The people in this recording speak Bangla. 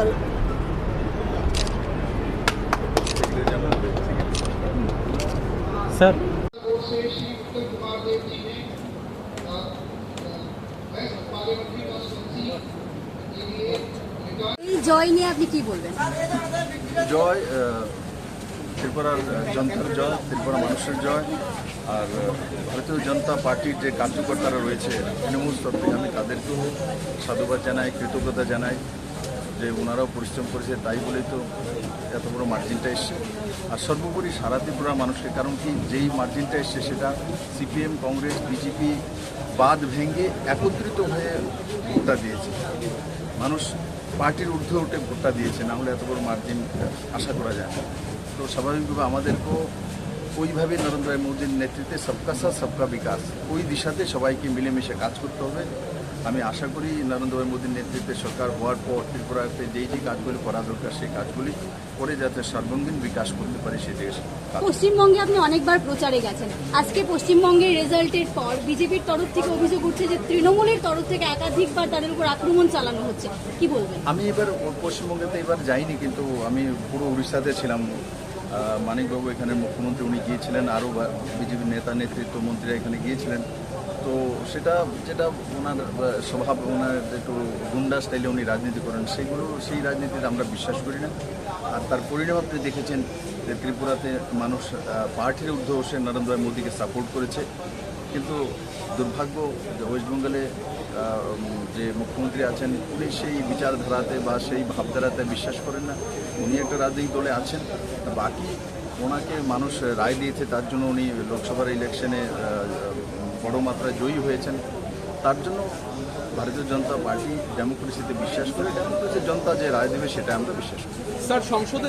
Sir sir. এই জয় নিয়ে আপনি কি বলবেন? জয় ত্রিপুরার জনতার জয় ত্রিপুরা মানুষের জয় আর ভারতীয় জনতা পার্টির যে কার্যকর্তারা রয়েছে তৃণমূল স্তর থেকে আমি তাদেরকেও সাধুবাদ জানাই কৃতজ্ঞতা জানাই। যে ওনারাও পরিশ্রম করেছে তাই বলেই তো এত বড় মার্জিনটা এসছে। আর সর্বোপরি সারা ত্রিপুরার মানুষকে, কারণ কি যেই মার্জিনটা এসছে সেটা সিপিএম, কংগ্রেস, বিজেপি বাদ ভেঙে একত্রিত হয়ে ভোটটা দিয়েছে। মানুষ পার্টির ঊর্ধ্বে উঠে ভোটটা দিয়েছে, না হলে এত বড় মার্জিন আশা করা যায় না। তো স্বাভাবিকভাবে আমাদেরকেও ওইভাবে নরেন্দ্র মোদীর নেতৃত্বে সবকা সাথ, সবকা বিকাশ। ওই দিশাতে সবাইকে মিলেমিশে কাজ করতে হবে। আমি আশা করি নরেন্দ্র ভাই মোদীর নেতৃত্বে সরকার হওয়ার পর ত্রিপুরাতে যেই যে কাজগুলি করা দরকার সেই কাজগুলি করে যাতে সর্বাঙ্গীন বিকাশ করতে পারে সেই দেশ। পশ্চিমবঙ্গে আপনি অনেকবার প্রচারে গেছেন। আজকে পশ্চিমবঙ্গের রেজাল্টের পর বিজেপির তরফ থেকে অভিযোগ উঠছে যে তৃণমূলের তরফ থেকে একাধিকবার তাদের উপর আক্রমণ চালানো হচ্ছে। কি বলবেন? আমি এবার পশ্চিমবঙ্গেতে এবার যাইনি কিন্তু আমি পুরো উড়িষ্যাতে ছিলাম। মানিকবাবু এখানে মুখ্যমন্ত্রী উনি গিয়েছিলেন। আরও বিজেপির নেতা নেতৃত্ব মন্ত্রীরা এখানে গিয়েছিলেন। তো সেটা যেটা ওনার স্বভাব ওনার একটু গুন্ডা স্টাইলে উনি রাজনীতি করেন সেগুলো সেই রাজনীতিতে আমরা বিশ্বাস করি না। আর তার পরিণাম আপনি দেখেছেন যে ত্রিপুরাতে মানুষ পার্টির ঊর্ধ্বে বসে নরেন্দ্র মোদীকে সাপোর্ট করেছে। কিন্তু দুর্ভাগ্য যে ওয়েস্ট বেঙ্গলে আহ, উম, যে মুখ্যমন্ত্রী আছেন উনি সেই বিচারধারাতে বা সেই ভাবধারাতে বিশ্বাস করেন না। উনি একটা রাজনৈতিক দলে আছেন। বাকি ওনাকে মানুষ রায় দিয়েছে তার জন্য উনি লোকসভার ইলেকশনে বড় মাত্রায় জয়ী হয়েছেন। তার জন্য ভারতীয় জনতা পার্টি ডেমোক্রেসিতে বিশ্বাস করে, ডেমোক্রেসির জনতা যে রায় দেবে সেটা আমরা বিশ্বাস করি। স্যার, সংসদে